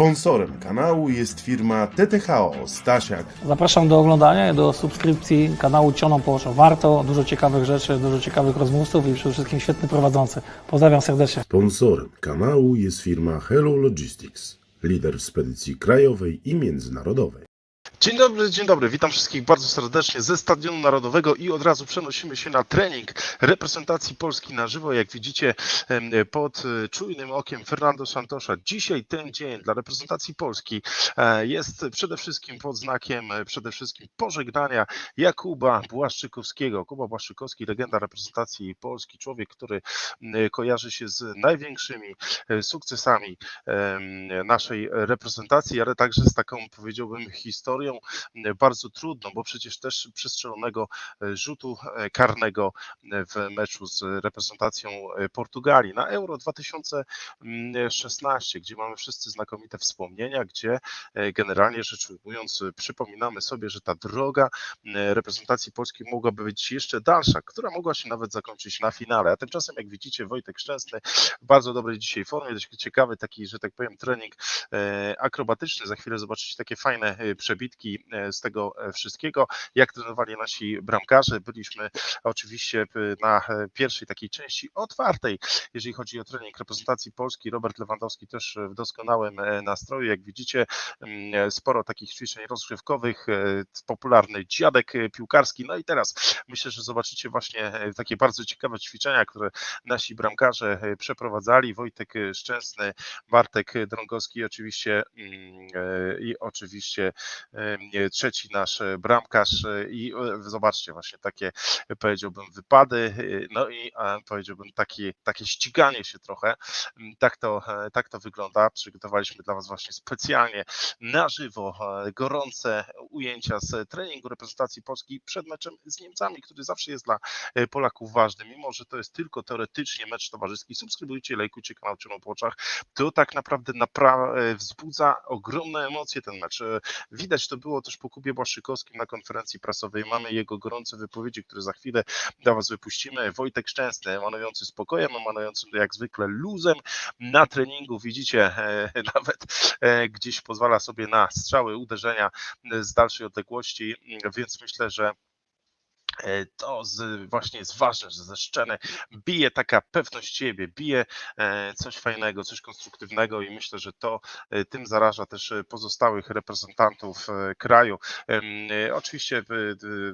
Sponsorem kanału jest firma TTHO Stasiak. Zapraszam do oglądania i do subskrypcji kanału Cioną Połoszo. Warto, dużo ciekawych rzeczy, dużo ciekawych rozmówców i przede wszystkim świetny prowadzący. Pozdrawiam serdecznie. Sponsorem kanału jest firma Hello Logistics, lider w spedycji krajowej i międzynarodowej. Dzień dobry, dzień dobry. Witam wszystkich bardzo serdecznie ze Stadionu Narodowego i od razu przenosimy się na trening reprezentacji Polski na żywo. Jak widzicie, pod e, czujnym okiem Fernando Santosza. Dzisiaj ten dzień dla reprezentacji Polski e, jest przede wszystkim pod znakiem e, przede wszystkim pożegnania Jakuba Błaszczykowskiego. Kuba Błaszczykowski, legenda reprezentacji Polski, człowiek, który kojarzy się z największymi sukcesami naszej reprezentacji, ale także z taką, powiedziałbym, historią m, bardzo trudną, bo przecież też przestrzelonego e, rzutu e, karnego e, w meczu z reprezentacją e, Portugalii na Euro 2016, gdzie mamy wszyscy znakomite wspomnienia, gdzie e, generalnie rzecz ujmując, e, przypominamy sobie, że ta droga e, reprezentacji polskiej mogłaby być jeszcze dalsza, która mogła się nawet zakończyć na finale. A tymczasem, jak widzicie, Wojtek Szczęsny w bardzo dobrej dzisiaj formie, dość ciekawy taki, że tak powiem, trening e, akrobatyczny. Za chwilę zobaczycie takie fajne e, przebitki e, z tego e, wszystkiego, jak trenowali nasi bramkarze. Byliśmy oczywiście p- na e, pierwszej takiej części otwartej, jeżeli chodzi o trening reprezentacji Polski. Robert Lewandowski też w doskonałym e, nastroju. Jak widzicie, mm, e, sporo takich ćwiczeń rozgrzewkowych, e, popularny dziadek e, piłkarski. No i teraz myślę, że zobaczycie właśnie e, takie bardzo ciekawe ćwiczenia, które nasi bramkarze e, przeprowadzali. Wojtek e, Szczęsny, Bartek Drągowski oczywiście mm, e, i oczywiście e, trzeci nasz e, bramkarz e, i e, zobaczcie właśnie takie e, powiedziałbym wypady, e, no i e, powiedziałbym takie, takie ściganie się trochę. Mm, Tak to, e, tak to wygląda. Przygotowaliśmy dla Was właśnie specjalnie na żywo e, gorące ujęcia z treningu reprezentacji Polski przed meczem z Niemcami, który zawsze jest dla e, Polaków ważny, mimo że to jest tylko teoretycznie mecz towarzyski. Subskrybujcie, lajkujcie kanał Czerwoną po. To tak naprawdę napra- e, wzbudza ogromne emocje ten mecz. E, Widać to było też po Kubie Błaszczykowskim na konferencji prasowej. Mamy jego gorące wypowiedzi, które za chwilę dla Was wypuścimy. Wojtek Szczęsny, emanujący spokojem, emanujący jak zwykle luzem na treningu. Widzicie, e, nawet e, gdzieś pozwala sobie na strzały, uderzenia z dalszej odległości, więc myślę, że to z, właśnie jest ważne, że ze szczeny bije taka pewność siebie, bije e, coś fajnego, coś konstruktywnego i myślę, że to e, tym zaraża też e, pozostałych reprezentantów e, kraju. E, Oczywiście e,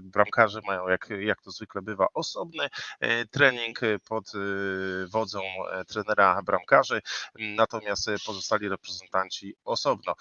bramkarze mają, jak, jak to zwykle bywa, osobny e, trening e, pod e, wodzą e, trenera bramkarzy, natomiast e, pozostali reprezentanci osobno.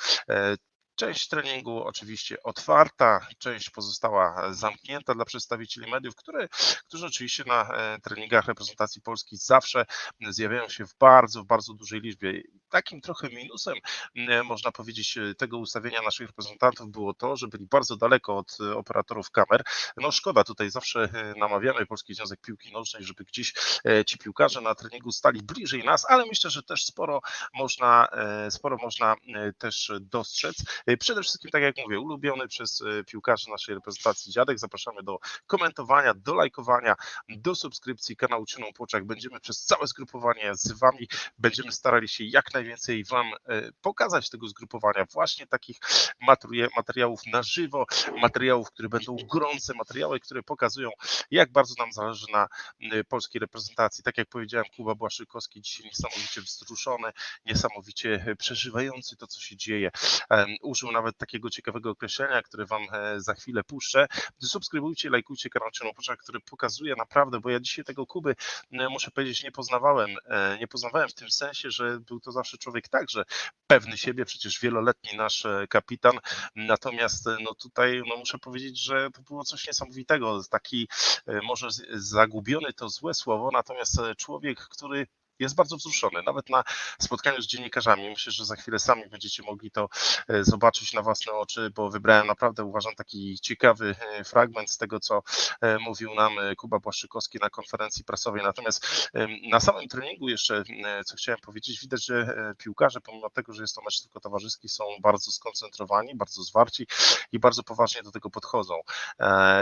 E, Część treningu oczywiście otwarta, część pozostała zamknięta dla przedstawicieli mediów, które, którzy oczywiście na e, treningach reprezentacji Polski zawsze zjawiają się w bardzo, w bardzo dużej liczbie. Takim trochę minusem, e, można powiedzieć, e, tego ustawienia naszych reprezentantów było to, że byli bardzo daleko od e, operatorów kamer. No szkoda, tutaj zawsze namawiamy Polski Związek Piłki Nożnej, żeby gdzieś ci piłkarze na treningu stali bliżej nas, ale myślę, że też sporo można, sporo można też dostrzec. Przede wszystkim, tak jak mówię, ulubiony przez piłkarzy naszej reprezentacji dziadek. Zapraszamy do komentowania, do lajkowania, do subskrypcji kanału Czyną Płoczak. Będziemy przez całe zgrupowanie z Wami, będziemy starali się jak najwięcej Wam e, pokazać tego zgrupowania, właśnie takich materia- materiałów na żywo, materiałów, które będą gorące, materiały, które pokazują, jak bardzo nam zależy na polskiej reprezentacji. Tak jak powiedziałem, Kuba Błaszczykowski dzisiaj niesamowicie wzruszony, niesamowicie e, przeżywający to, co się dzieje. Użył nawet takiego ciekawego określenia, które Wam e, za chwilę puszczę. Subskrybujcie, lajkujcie kanał Czerwoną Poczak, który pokazuje naprawdę, bo ja dzisiaj tego Kuby, muszę powiedzieć, nie poznawałem. Nie poznawałem w tym sensie, że był to zawsze człowiek także pewny siebie, przecież wieloletni nasz e, kapitan. Natomiast e, no tutaj no muszę powiedzieć, że to było coś niesamowitego. Taki e, może zagubiony to złe słowo, natomiast człowiek, który jest bardzo wzruszony, nawet na spotkaniu z dziennikarzami. Myślę, że za chwilę sami będziecie mogli to e, zobaczyć na własne oczy, bo wybrałem naprawdę, uważam, taki ciekawy e, fragment z tego, co e, mówił nam Kuba Błaszczykowski na konferencji prasowej. Natomiast na samym treningu jeszcze, co chciałem powiedzieć, widać, że piłkarze, pomimo tego, że jest to mecz tylko towarzyski, są bardzo skoncentrowani, bardzo zwarci i bardzo poważnie do tego podchodzą.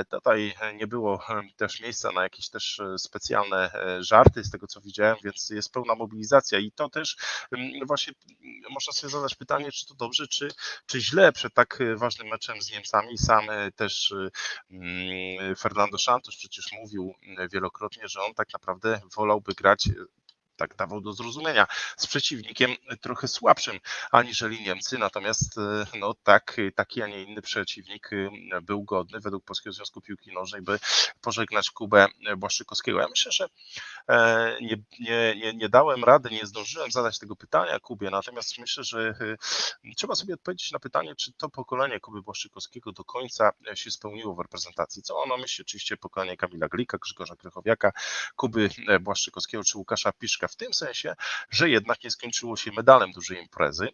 Tutaj nie było też miejsca na jakieś też specjalne żarty, z tego co widziałem, więc jest jest pełna mobilizacja i to też mm, właśnie mm, można sobie zadać pytanie, czy to dobrze, czy, czy źle przed tak e, ważnym meczem z Niemcami. Sam e, też e, mm, Fernando Santos przecież mówił wielokrotnie, że on tak naprawdę wolałby grać tak dawał do zrozumienia, z przeciwnikiem trochę słabszym aniżeli Niemcy, natomiast e, no tak, taki, a nie inny przeciwnik e, był godny według Polskiego Związku Piłki Nożnej, by pożegnać Kubę Błaszczykowskiego. Ja myślę, że e, nie, nie, nie, nie dałem rady, nie zdążyłem zadać tego pytania Kubie, natomiast myślę, że trzeba sobie odpowiedzieć na pytanie, czy to pokolenie Kuby Błaszczykowskiego do końca się spełniło w reprezentacji. Co ono myśli? Oczywiście pokolenie Kamila Glika, Grzegorza Krychowiaka, Kuby Błaszczykowskiego czy Łukasza Piszka, w tym sensie, że jednak nie skończyło się medalem dużej imprezy.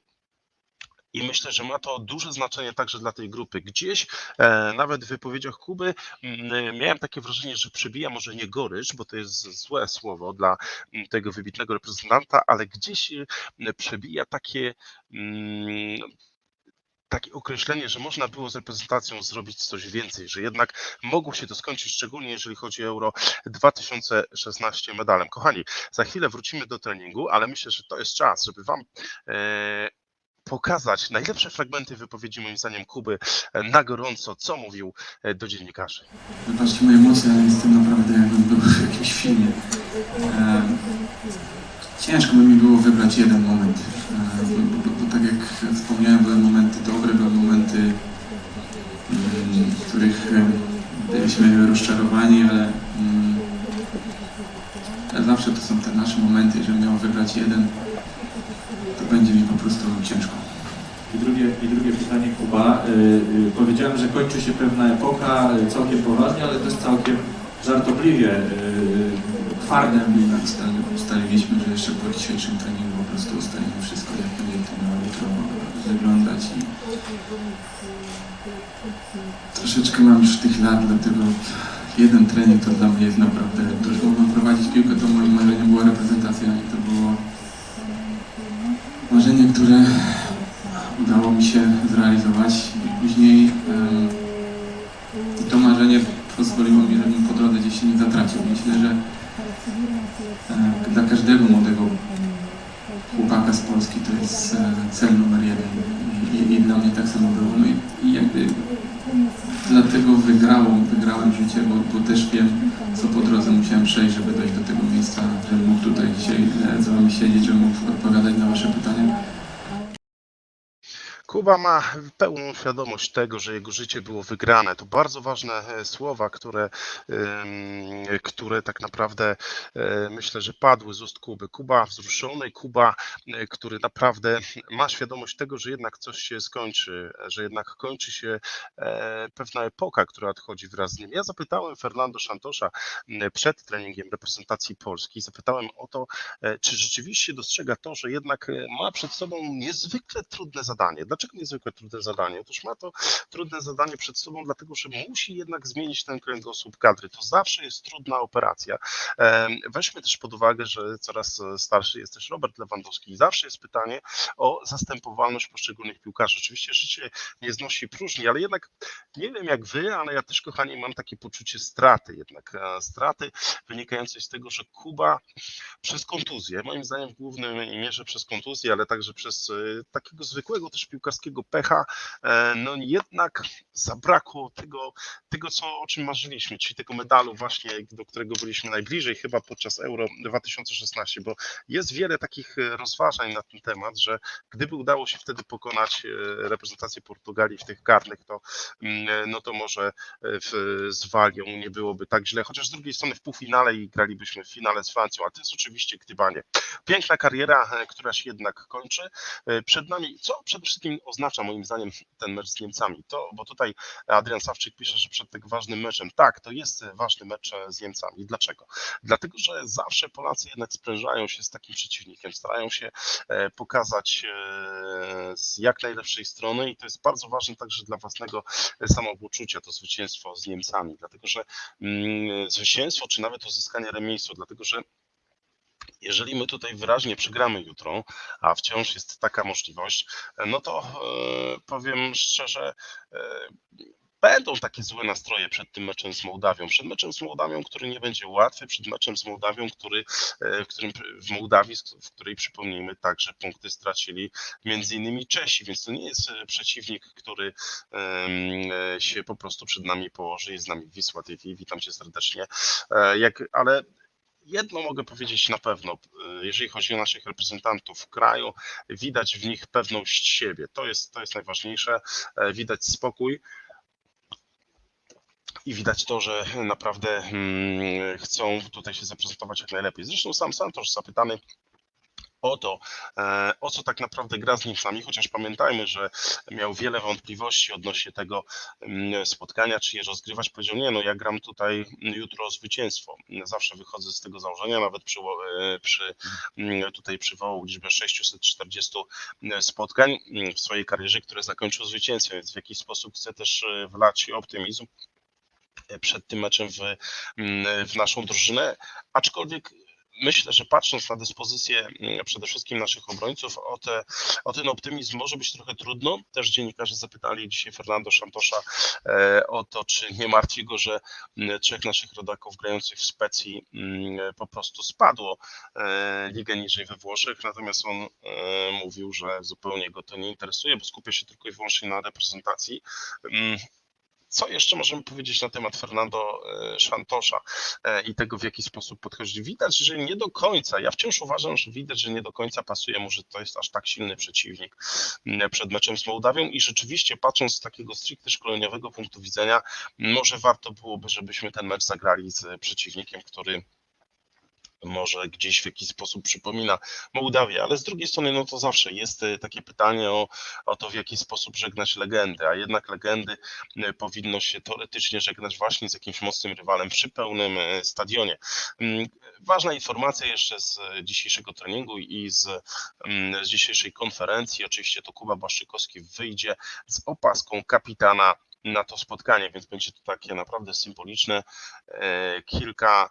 I myślę, że ma to duże znaczenie także dla tej grupy. Gdzieś e, nawet w wypowiedziach Kuby m, miałem takie wrażenie, że przebija może nie gorycz, bo to jest złe słowo dla m, tego wybitnego reprezentanta, ale gdzieś e, przebija takie. Takie określenie, że można było z reprezentacją zrobić coś więcej, że jednak mogło się to skończyć, szczególnie jeżeli chodzi o Euro 2016 medalem. Kochani, za chwilę wrócimy do treningu, ale myślę, że to jest czas, żeby Wam e, pokazać najlepsze fragmenty wypowiedzi, moim zdaniem, Kuby e, na gorąco, co mówił e, do dziennikarzy. Wybaczcie moje emocje, ale jestem naprawdę jakbym był w jakimś filmie. E, ciężko by mi było wybrać jeden moment, e, tak jak wspomniałem, były momenty dobre, były momenty, mm, w których e, byliśmy rozczarowani, ale, mm, ale zawsze to są te nasze momenty, jeżeli miał wybrać jeden, to będzie mi po prostu ciężko. I drugie, I drugie pytanie, Kuba. Y, y, powiedziałem, że kończy się pewna epoka y, całkiem poważnie, ale też całkiem żartobliwie. Y, twardem. Tak, ustali, ustaliliśmy, że jeszcze po dzisiejszym treningu po prostu ustalimy wszystko, jak będzie to miało jutro wyglądać i troszeczkę mam już tych lat, dlatego jeden trening to dla mnie jest naprawdę, już mogłem prowadzić piłkę, to moim marzeniem była reprezentacja i to było marzenie, które udało mi się zrealizować i później em, to marzenie pozwoliło mi, żebym po drodze gdzieś się nie zatracił. Myślę, że dla każdego młodego chłopaka z Polski to jest e, cel numer jeden I, i, i dla mnie tak samo było. No i, i jakby dlatego wygrałem, wygrałem życie, bo, bo też wiem, co po drodze musiałem przejść, żeby dojść do tego miejsca, żebym mógł tutaj dzisiaj e, z wami siedzieć, żebym mógł odpowiadać na wasze pytania. Kuba ma pełną świadomość tego, że jego życie było wygrane. To bardzo ważne e, słowa, które, które tak naprawdę e, myślę, że padły z ust Kuby. Kuba wzruszony, Kuba, e, który naprawdę ma świadomość tego, że jednak coś się skończy, że jednak kończy się pewna epoka, która odchodzi wraz z nim. Ja zapytałem Fernando Santosza m, przed treningiem reprezentacji Polski, zapytałem o to, czy rzeczywiście dostrzega to, że jednak ma przed sobą niezwykle trudne zadanie. Dlaczego niezwykle trudne zadanie? Otóż ma to trudne zadanie przed sobą, dlatego że musi jednak zmienić ten kręgosłup kadry. To zawsze jest trudna operacja. Weźmy też pod uwagę, że coraz starszy jest też Robert Lewandowski i zawsze jest pytanie o zastępowalność poszczególnych piłkarzy. Oczywiście życie nie znosi próżni, ale jednak nie wiem jak wy, ale ja też, kochani, mam takie poczucie straty jednak. e, Straty wynikającej z tego, że Kuba przez kontuzję, moim zdaniem w głównej mierze przez kontuzję, ale także przez e, takiego zwykłego też piłkarskiego pecha, e, no jednak zabrakło tego, tego co, o czym marzyliśmy, czyli tego medalu właśnie, do którego byliśmy najbliżej chyba podczas Euro 2016, bo jest wiele takich e, rozważań na ten temat, że gdyby udało się wtedy pokonać e, reprezentację Portugalii w tych karnych, to mm, no to może w, z Walią nie byłoby tak źle, chociaż z drugiej strony w półfinale i gralibyśmy w finale z Francją, a to jest oczywiście gdybanie. Piękna kariera, która się jednak kończy. Przed nami, co przede wszystkim oznacza moim zdaniem ten mecz z Niemcami? To, bo tutaj Adrian Sawczyk pisze, że przed tak ważnym meczem, tak, to jest ważny mecz z Niemcami. Dlaczego? Dlatego, że zawsze Polacy jednak sprężają się z takim przeciwnikiem, starają się e, pokazać e, z jak najlepszej strony i to jest bardzo ważne także dla własnego samopoczucia, to zwycięstwo z Niemcami, dlatego że mm, zwycięstwo, czy nawet uzyskanie remisu, dlatego że jeżeli my tutaj wyraźnie przegramy jutro, a wciąż jest taka możliwość, no to e, powiem szczerze, e, będą takie złe nastroje przed tym meczem z Mołdawią. Przed meczem z Mołdawią, który nie będzie łatwy, przed meczem z Mołdawią, który, e, w którym w Mołdawii, w której przypomnijmy także punkty stracili między innymi Czesi, więc to nie jest przeciwnik, który się po prostu przed nami położy. Jest z nami Wisła TV, witam cię serdecznie. Jak, ale jedno mogę powiedzieć na pewno, e, jeżeli chodzi o naszych reprezentantów w kraju, widać w nich pewność siebie. To jest, to jest najważniejsze. E, Widać spokój. I widać to, że naprawdę mm, chcą tutaj się zaprezentować jak najlepiej. Zresztą sam Santosz zapytany o to, e, o co tak naprawdę gra z nim sami, chociaż pamiętajmy, że miał wiele wątpliwości odnośnie tego mm, spotkania, czy je rozgrywać. Powiedział, nie no, ja gram tutaj jutro o zwycięstwo. Zawsze wychodzę z tego założenia, nawet przy, e, przy mm, tutaj przywołał liczbę 640 spotkań mm, w swojej karierze, które zakończył zwycięstwem, więc w jakiś sposób chcę też e, wlać optymizm przed tym meczem w, w naszą drużynę, aczkolwiek myślę, że patrząc na dyspozycję mm, przede wszystkim naszych obrońców, o, te, o ten optymizm może być trochę trudno. Też dziennikarze zapytali dzisiaj Fernando Szantosza e, o to, czy nie martwi go, że mm, trzech naszych rodaków grających w Specji mm, po prostu spadło e, ligę niżej we Włoszech, natomiast on e, mówił, że zupełnie go to nie interesuje, bo skupia się tylko i wyłącznie na reprezentacji. Co jeszcze możemy powiedzieć na temat Fernando e, Szantosza e, i tego, w jaki sposób podchodzi? Widać, że nie do końca, ja wciąż uważam, że widać, że nie do końca pasuje mu, że to jest aż tak silny przeciwnik przed meczem z Mołdawią i rzeczywiście patrząc z takiego stricte szkoleniowego punktu widzenia, może warto byłoby, żebyśmy ten mecz zagrali z przeciwnikiem, który może gdzieś w jakiś sposób przypomina Mołdawię, ale z drugiej strony, no to zawsze jest e, takie pytanie o, o to, w jaki sposób żegnać legendy, a jednak legendy e, powinno się teoretycznie żegnać właśnie z jakimś mocnym rywalem przy pełnym e, stadionie. Mm, Ważna informacja jeszcze z dzisiejszego treningu i z, mm, z dzisiejszej konferencji, oczywiście to Kuba Błaszczykowski wyjdzie z opaską kapitana na to spotkanie, więc będzie to takie naprawdę symboliczne. Kilka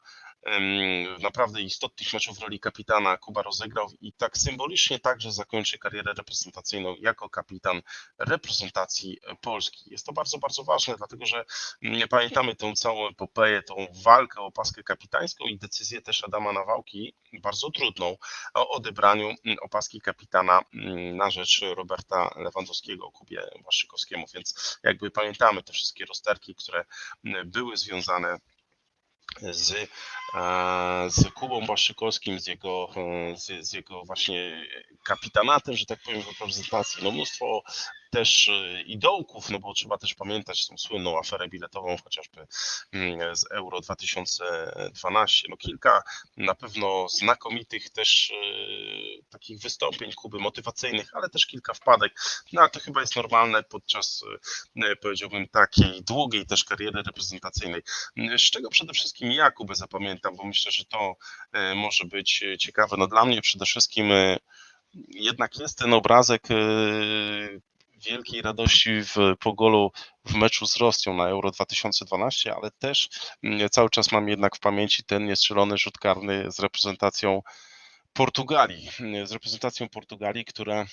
naprawdę istotnych meczów w roli kapitana Kuba rozegrał i tak symbolicznie także zakończy karierę reprezentacyjną jako kapitan reprezentacji Polski. Jest to bardzo, bardzo ważne, dlatego że mm, pamiętamy tą całą epopeję, tą walkę o paskę kapitańską i decyzję też Adama Nawałki, bardzo trudną, o odebraniu mm, opaski kapitana mm, na rzecz Roberta Lewandowskiego, Kubie Błaszczykowskiemu, więc jakby pamiętamy te wszystkie rozterki, które były związane z, z Kubą Błaszczykowskim, z jego, e, z, z jego właśnie kapitanatem, że tak powiem, w reprezentacji. No mnóstwo też e, i no bo trzeba też pamiętać tą słynną aferę biletową, chociażby mm, z Euro 2012. No kilka na pewno znakomitych też takich wystąpień Kuby motywacyjnych, ale też kilka wpadek. No ale to chyba jest normalne podczas, powiedziałbym, takiej długiej też kariery reprezentacyjnej. Z czego przede wszystkim ja Kubę zapamiętam, bo myślę, że to e, może być e, ciekawe. No dla mnie przede wszystkim e, jednak jest ten obrazek wielkiej radości w Pogolu w meczu z Rosją na Euro 2012, ale też cały czas mam jednak w pamięci ten niestrzelony rzut karny z reprezentacją Portugalii, z reprezentacją Portugalii, która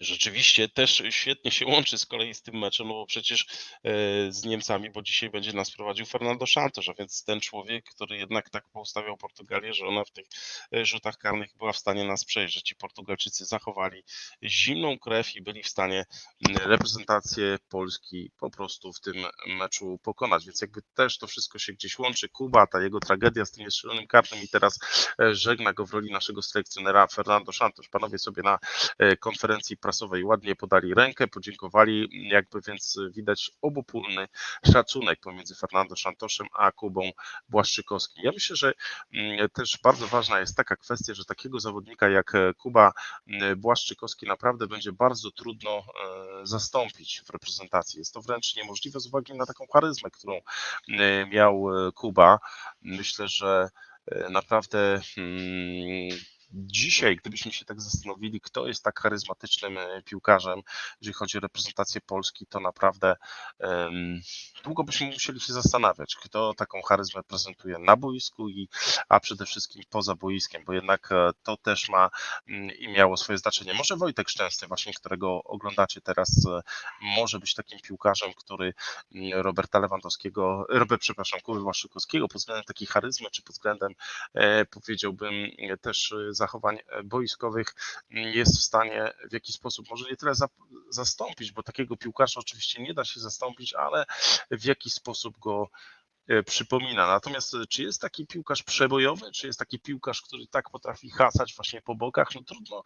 rzeczywiście też świetnie się łączy z kolei z tym meczem, no bo przecież e, z Niemcami, bo dzisiaj będzie nas prowadził Fernando Santos, a więc ten człowiek, który jednak tak poustawiał Portugalię, że ona w tych e, rzutach karnych była w stanie nas przejrzeć. Ci Portugalczycy zachowali zimną krew i byli w stanie reprezentację Polski po prostu w tym meczu pokonać, więc jakby też to wszystko się gdzieś łączy. Kuba, ta jego tragedia z tym strzelonym kartem i teraz e, żegna go w roli naszego selekcjonera Fernando Santos. Panowie sobie na konferencji prasowej ładnie podali rękę, podziękowali, jakby więc widać obopólny szacunek pomiędzy Fernando Santoszem a Kubą Błaszczykowskim. Ja myślę, że mm, też bardzo ważna jest taka kwestia, że takiego zawodnika jak Kuba mm, Błaszczykowski naprawdę będzie bardzo trudno e, zastąpić w reprezentacji. Jest to wręcz niemożliwe z uwagi na taką charyzmę, którą e, miał e, Kuba. Myślę, że naprawdę mm, dzisiaj, gdybyśmy się tak zastanowili, kto jest tak charyzmatycznym e, piłkarzem, jeżeli chodzi o reprezentację Polski, to naprawdę em, długo byśmy musieli się zastanawiać, kto taką charyzmę prezentuje na boisku, i, a przede wszystkim poza boiskiem, bo jednak e, to też ma mm, i miało swoje znaczenie. Może Wojtek Szczęsny, właśnie którego oglądacie teraz, e, może być takim piłkarzem, który mm, Roberta Lewandowskiego, Robert, przepraszam, Kuby Waszykowskiego pod względem takiej charyzmy, czy pod względem powiedziałbym też zachowań e, boiskowych m, jest w stanie w jakiś sposób, może nie tyle za, zastąpić, bo takiego piłkarza oczywiście nie da się zastąpić, ale w jakiś sposób go przypomina. Natomiast e, czy jest taki piłkarz przebojowy, czy jest taki piłkarz, który tak potrafi hasać właśnie po bokach, no trudno,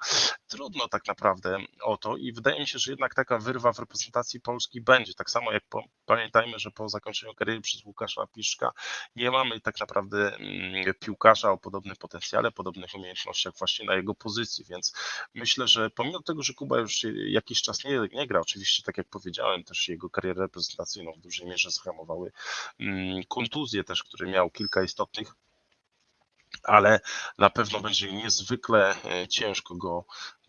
trudno tak naprawdę o to i wydaje mi się, że jednak taka wyrwa w reprezentacji Polski będzie. Tak samo jak po, pamiętajmy, że po zakończeniu kariery przez Łukasza Piszka nie mamy tak naprawdę mm, piłkarza o podobnym potencjale, podobnych umiejętnościach właśnie na jego pozycji, więc myślę, że pomimo tego, że Kuba już jakiś czas nie, nie gra, oczywiście tak jak powiedziałem, też jego karierę reprezentacyjną w dużej mierze zhamowały mm, kontuzje też, które miał kilka istotnych ale na pewno będzie niezwykle e, ciężko go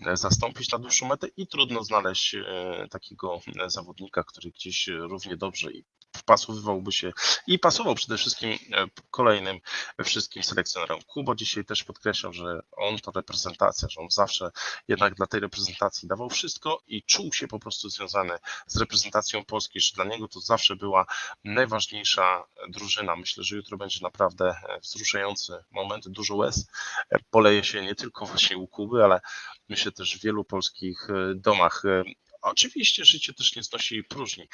e, zastąpić na dłuższą metę i trudno znaleźć e, takiego zawodnika, który gdzieś równie dobrze i wpasowywałby się i pasował przede wszystkim e, kolejnym wszystkim selekcjonerom. Kubo dzisiaj też podkreślał, że on to reprezentacja, że on zawsze jednak dla tej reprezentacji dawał wszystko i czuł się po prostu związany z reprezentacją Polski, że dla niego to zawsze była najważniejsza drużyna. Myślę, że jutro będzie naprawdę e, wzruszający moment, dużo łez e, poleje się nie tylko właśnie u Kuby, ale myślę też w wielu polskich domach. Oczywiście życie też nie znosi próżni.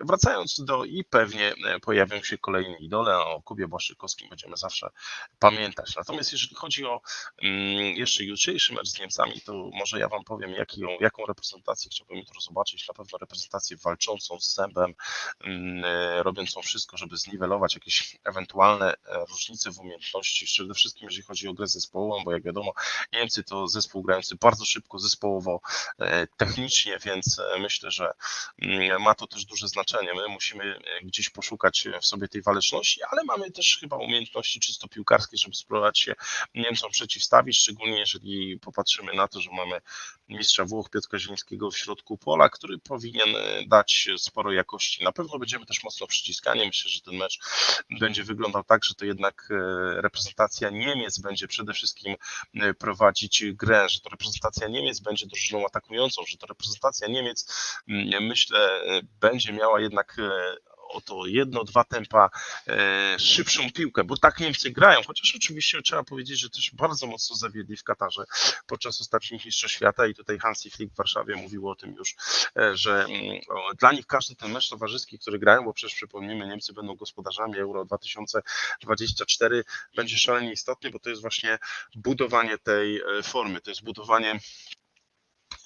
Wracając do i pewnie e, pojawią się kolejne idole, o Kubie Błaszczykowskim będziemy zawsze pamiętać. Natomiast jeżeli chodzi o jeszcze jutrzejszy mecz z Niemcami, to może ja Wam powiem, jaką, jaką reprezentację chciałbym jutro zobaczyć. Na pewno reprezentację walczącą z zębem, e, robiącą wszystko, żeby zniwelować jakieś ewentualne e, różnice w umiejętności, przede wszystkim jeżeli chodzi o grę zespołową, bo jak wiadomo, Niemcy to zespół grający bardzo szybko, zespołowo, e, technicznie, więc e, myślę, że mm, ma to też duże znaczenie. My musimy e, gdzieś poszukać w sobie tej waleczności, ale mamy też chyba umiejętności czysto piłkarskie, żeby spróbować się Niemcom przeciwstawić, szczególnie jeżeli popatrzymy na to, że mamy mistrza Włoch Piotra Zielińskiego w środku pola, który powinien e, dać sporo jakości. Na pewno będziemy też mocno przyciskani. Myślę, że ten mecz będzie wyglądał tak, że to jednak e, reprezentacja Niemiec będzie przede wszystkim e, prowadzić grę, że to reprezentacja Niemiec będzie drużyną atakującą, że to reprezentacja Niemiec, mm, myślę, e, będzie miała jednak e, o to jedno, dwa tempa e, szybszą piłkę, bo tak Niemcy grają, chociaż oczywiście trzeba powiedzieć, że też bardzo mocno zawiedli w Katarze podczas ostatnich Mistrzostw Świata i tutaj Hansi Flick w Warszawie mówił o tym już, e, że mm, o, dla nich każdy ten mecz towarzyski, który grają, bo przecież przypomnijmy, Niemcy będą gospodarzami Euro 2024, będzie szalenie istotny, bo to jest właśnie budowanie tej e, formy, to jest budowanie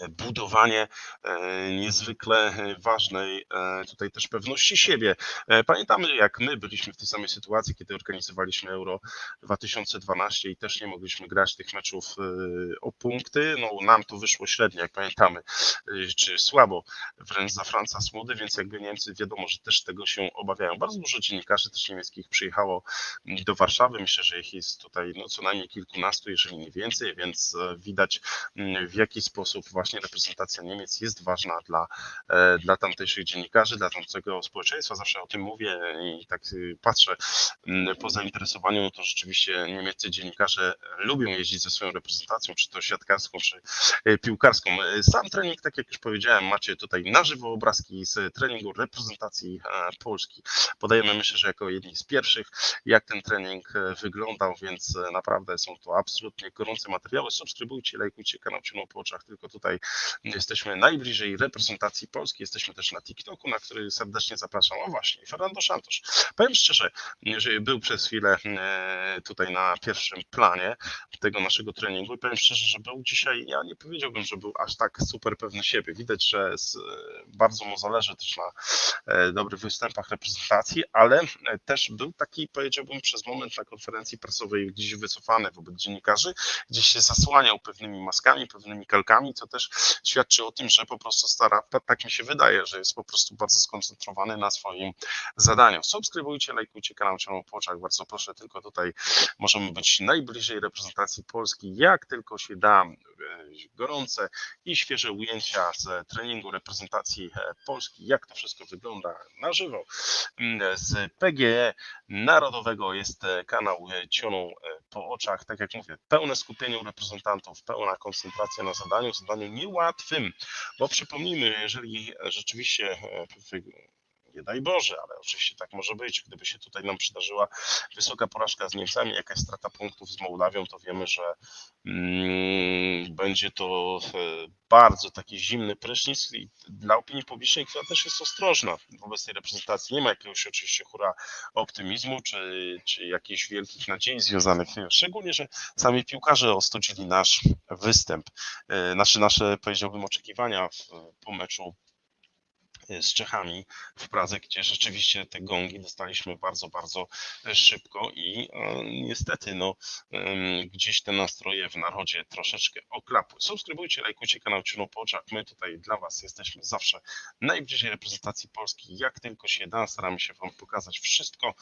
budowanie e, niezwykle e, ważnej e, tutaj też pewności siebie. E, Pamiętamy, jak my byliśmy w tej samej sytuacji, kiedy organizowaliśmy Euro 2012 i też nie mogliśmy grać tych meczów e, o punkty. No, nam to wyszło średnio, jak pamiętamy, e, czy słabo, wręcz za Franca Smudy, więc jakby Niemcy wiadomo, że też tego się obawiają. Bardzo dużo dziennikarzy też niemieckich przyjechało do Warszawy. Myślę, że ich jest tutaj no, co najmniej kilkunastu, jeżeli nie więcej, więc e, widać mm, w jaki sposób właśnie reprezentacja Niemiec jest ważna dla, e, dla tamtejszych dziennikarzy, dla tamtego społeczeństwa. Zawsze o tym mówię i tak y, patrzę mm, po zainteresowaniu, no to rzeczywiście niemieccy dziennikarze lubią jeździć ze swoją reprezentacją, czy to siatkarską, czy e, piłkarską. E, Sam trening, tak jak już powiedziałem, macie tutaj na żywo obrazki z treningu reprezentacji Polski. Podajemy, myślę, że jako jedni z pierwszych, jak ten trening wyglądał, więc naprawdę są to absolutnie gorące materiały. Subskrybujcie, lajkujcie kanał Ciuną po oczach, tylko tutaj jesteśmy najbliżej reprezentacji Polski, jesteśmy też na TikToku, na który serdecznie zapraszam. O właśnie, Fernando Santos. Powiem szczerze, że był przez chwilę e, tutaj na pierwszym planie tego naszego treningu i powiem szczerze, że był dzisiaj, ja nie powiedziałbym, że był aż tak super pewny siebie. Widać, że z, bardzo mu zależy też na e, dobrych występach reprezentacji, ale e, też był taki, powiedziałbym, przez moment na konferencji prasowej gdzieś wycofany wobec dziennikarzy, gdzieś się zasłaniał pewnymi maskami, pewnymi kalkami, co też też świadczy o tym, że po prostu stara, tak mi się wydaje, że jest po prostu bardzo skoncentrowany na swoim zadaniu. Subskrybujcie, lajkujcie kanał Ciągle po oczach, bardzo proszę, tylko tutaj możemy być najbliżej reprezentacji Polski, jak tylko się da, e, gorące i świeże ujęcia z treningu reprezentacji e, Polski, jak to wszystko wygląda na żywo. Mm, Z PGE Narodowego jest e, kanał e, po oczach, tak jak mówię, pełne skupienie reprezentantów, pełna koncentracja na zadaniu, zadaniu niełatwym, bo przypomnijmy, jeżeli rzeczywiście e, nie daj Boże, ale oczywiście tak może być. Gdyby się tutaj nam przydarzyła wysoka porażka z Niemcami, jakaś strata punktów z Mołdawią, to wiemy, że mm, będzie to e, bardzo taki zimny prysznic i dla opinii publicznej, która też jest ostrożna wobec tej reprezentacji. Nie ma jakiegoś oczywiście hura optymizmu czy, czy jakichś wielkich nadziei związanych, szczególnie, że sami piłkarze ostoczyli nasz występ, e, nasze, nasze powiedziałbym oczekiwania po meczu z Czechami w Pradze, gdzie rzeczywiście te gongi dostaliśmy bardzo, bardzo szybko i e, niestety no, gdzieś te nastroje w narodzie troszeczkę oklapły. Subskrybujcie, lajkujcie kanał Ciuno po oczach. My tutaj dla Was jesteśmy zawsze najbliżej reprezentacji Polski, jak tylko się da. Staramy się Wam pokazać wszystko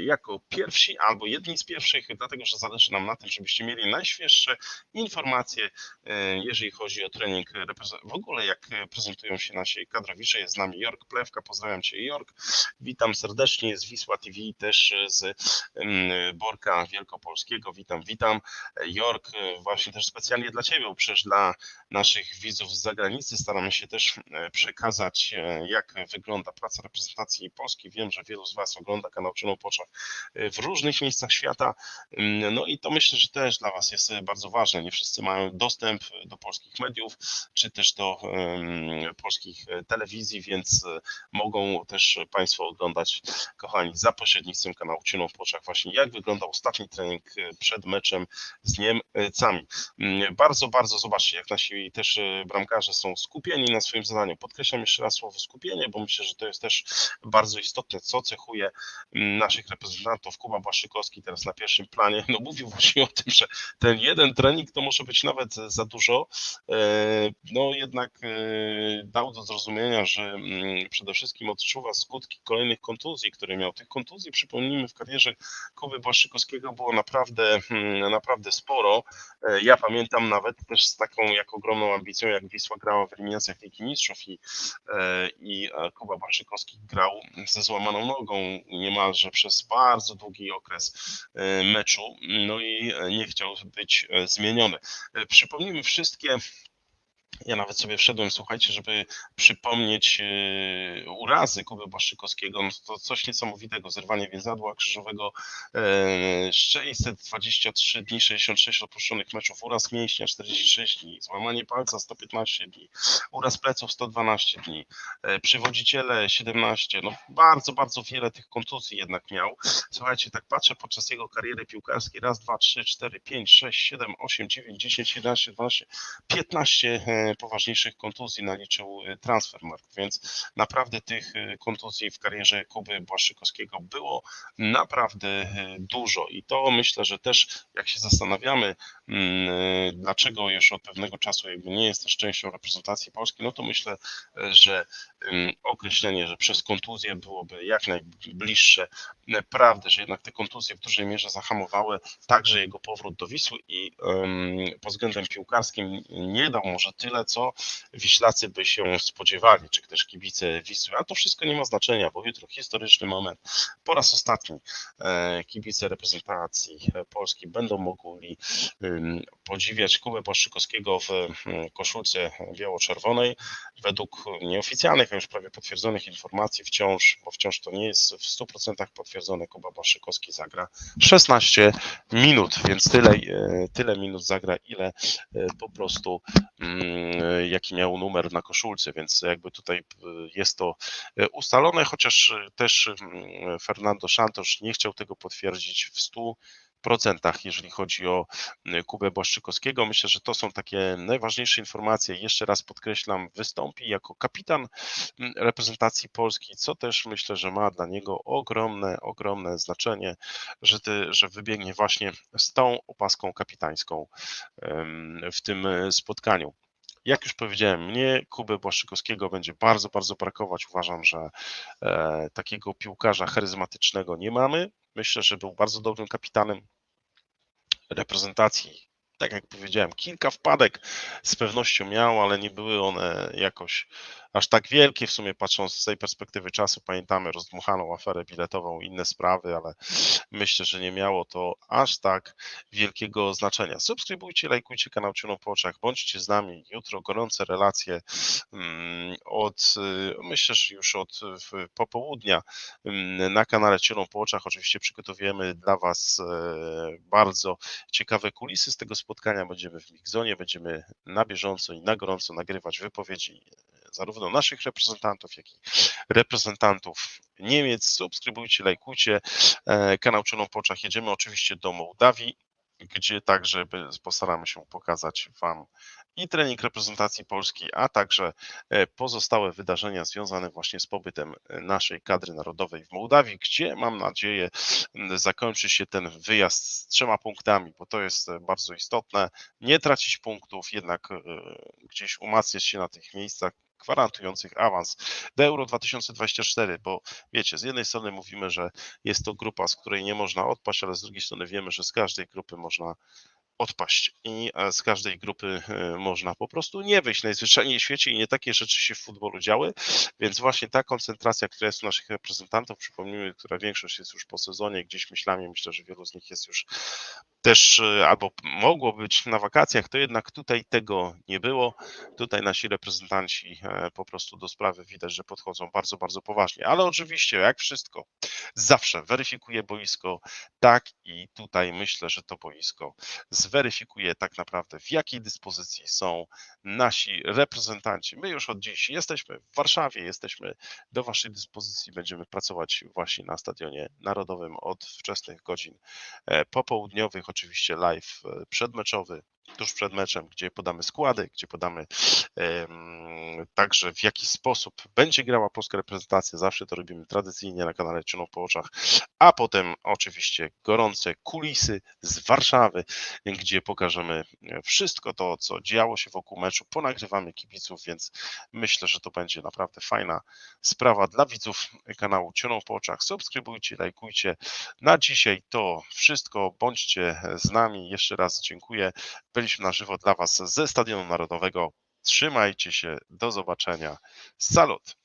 jako pierwsi albo jedni z pierwszych, dlatego że zależy nam na tym, żebyście mieli najświeższe informacje, jeżeli chodzi o trening, w ogóle jak prezentują się nasi kadrowicze. Jest z nami Jork Plewka, pozdrawiam Cię Jork. Witam serdecznie z Wisła TV, też z em, Borka Wielkopolskiego. Witam, witam. Jork, e, właśnie też specjalnie dla Ciebie, przecież dla naszych widzów z zagranicy staramy się też e, przekazać, e, jak wygląda praca reprezentacji Polski. Wiem, że wielu z Was ogląda kanał Czynów po oczach e, w różnych miejscach świata. Mm, No i to myślę, że też dla Was jest bardzo ważne. Nie wszyscy mają dostęp do polskich mediów, czy też do polskich telewizji, więc mogą też Państwo oglądać, kochani, za pośrednictwem kanału Ciuną w oczach właśnie, jak wyglądał ostatni trening przed meczem z Niemcami. Mm, Bardzo, bardzo zobaczcie, jak nasi też e, bramkarze są skupieni na swoim zadaniu. Podkreślam jeszcze raz słowo skupienie, bo myślę, że to jest też bardzo istotne, co cechuje naszych reprezentantów. Kuba Błaszczykowski teraz na pierwszym planie, no mówił właśnie o tym, że ten jeden trening to może być nawet za dużo. E, No jednak e, dał do zrozumienia, że przede wszystkim odczuwa skutki kolejnych kontuzji, które miał. Tych kontuzji, przypomnijmy, w karierze Kuby Błaszczykowskiego było naprawdę, naprawdę sporo. Ja pamiętam nawet też z taką jak ogromną ambicją, jak Wisła grała w eliminacjach Ligi Mistrzów i, e, i e, Kuba Błaszczykowski grał ze złamaną nogą niemalże przez bardzo długi okres e, meczu, no i nie chciał być zmieniony. Przypomnijmy wszystkie ja nawet sobie wszedłem, słuchajcie, żeby przypomnieć e, urazy Kuby Błaszczykowskiego. No to coś niesamowitego. Zerwanie więzadła krzyżowego, e, 623 dni, 66 opuszczonych meczów, uraz mięśnia 46 dni, złamanie palca 115 dni, uraz pleców 112 dni, e, przywodziciele 17. No bardzo, bardzo wiele tych kontuzji jednak miał. Słuchajcie, tak patrzę podczas jego kariery piłkarskiej, raz, dwa, trzy, cztery, pięć, sześć, siedem, osiem, dziewięć, dziesięć, jedenaście, dwanaście, 15 e, poważniejszych kontuzji naliczył e, Transfermarkt, więc naprawdę tych e, kontuzji w karierze Kuby Błaszczykowskiego było naprawdę e, dużo. I to myślę, że też jak się zastanawiamy, mm, dlaczego już od pewnego czasu jakby nie jest też częścią reprezentacji Polski, no to myślę, że em, określenie, że przez kontuzję byłoby jak najbliższe. Prawdy, że jednak te kontuzje w dużej mierze zahamowały także jego powrót do Wisły i pod względem piłkarskim nie dał może tyle, co Wiślacy by się spodziewali, czy też kibice Wisły, ale to wszystko nie ma znaczenia, bo jutro historyczny moment. Po raz ostatni e, kibice reprezentacji e, Polski będą mogli podziwiać Kubę Błaszczykowskiego w koszulce biało-czerwonej. Według nieoficjalnych, a już prawie potwierdzonych informacji wciąż, bo wciąż to nie jest w 100% potwierdzone, Kuba Błaszczykowski zagra 16 minut, więc tyle, e, tyle minut zagra, ile po prostu mm, jaki miał numer na koszulce, więc jakby tutaj e, jest to e, ustalone, chociaż e, też Fernando Santos nie chciał tego potwierdzić w 100%, jeżeli chodzi o e, Kubę Błaszczykowskiego. Myślę, że to są takie najważniejsze informacje. Jeszcze raz podkreślam, wystąpi jako kapitan reprezentacji Polski, co też myślę, że ma dla niego ogromne, ogromne znaczenie, że, ty, że wybiegnie właśnie z tą opaską kapitańską w tym e, spotkaniu. Jak już powiedziałem, mnie Kuby Błaszczykowskiego będzie bardzo, bardzo brakować. Uważam, że e, takiego piłkarza charyzmatycznego nie mamy. Myślę, że był bardzo dobrym kapitanem reprezentacji. Tak jak powiedziałem, kilka wpadek z pewnością miał, ale nie były one jakoś aż tak wielkie w sumie patrząc z tej perspektywy czasu. Pamiętamy rozdmuchaną aferę biletową, inne sprawy, ale myślę, że nie miało to aż tak wielkiego znaczenia. Subskrybujcie, lajkujcie kanał Ciuną po oczach, bądźcie z nami. Jutro gorące relacje mm, od, y, myślę, że już od popołudnia mm, na kanale Ciuną po oczach. Oczywiście przygotowujemy dla Was e, bardzo ciekawe kulisy z tego spotkania. Będziemy w Mixzonie, będziemy na bieżąco i na gorąco nagrywać wypowiedzi zarówno naszych reprezentantów, jak i reprezentantów Niemiec. Subskrybujcie, lajkujcie e, kanał Czuną po. Jedziemy oczywiście do Mołdawii, gdzie także postaramy się pokazać Wam i trening reprezentacji Polski, a także e, pozostałe wydarzenia związane właśnie z pobytem naszej kadry narodowej w Mołdawii, gdzie mam nadzieję zakończy się ten wyjazd z trzema punktami, bo to jest e, bardzo istotne. Nie tracić punktów, jednak gdzieś umacniać się na tych miejscach gwarantujących awans do Euro 2024, bo wiecie, z jednej strony mówimy, że jest to grupa, z której nie można odpaść, ale z drugiej strony wiemy, że z każdej grupy można odpaść i z każdej grupy e, można po prostu nie wyjść. Najzwyczajniej w świecie i nie takie rzeczy się w futbolu działy, więc właśnie ta koncentracja, która jest u naszych reprezentantów, przypomnijmy, która większość jest już po sezonie, gdzieś myślami, myślę, że wielu z nich jest już też e, albo mogło być na wakacjach, to jednak tutaj tego nie było. Tutaj nasi reprezentanci e, po prostu do sprawy widać, że podchodzą bardzo, bardzo poważnie. Ale oczywiście, jak wszystko, zawsze weryfikuje boisko, tak i tutaj myślę, że to boisko zweryfikuje tak naprawdę, w jakiej dyspozycji są nasi reprezentanci. My już od dziś jesteśmy w Warszawie, jesteśmy do Waszej dyspozycji, będziemy pracować właśnie na Stadionie Narodowym od wczesnych godzin e, popołudniowych, oczywiście live e, przedmeczowy, tuż przed meczem, gdzie podamy składy, gdzie podamy także w jaki sposób będzie grała polska reprezentacja. Zawsze to robimy tradycyjnie na kanale Czyną po oczach, a potem oczywiście gorące kulisy z Warszawy, gdzie pokażemy wszystko to, co działo się wokół meczu, ponagrywamy kibiców, więc myślę, że to będzie naprawdę fajna sprawa dla widzów kanału Cioną po oczach. Subskrybujcie, lajkujcie. Na dzisiaj to wszystko. Bądźcie z nami. Jeszcze raz dziękuję. Byliśmy na żywo dla Was ze Stadionu Narodowego. Trzymajcie się, do zobaczenia. Salut!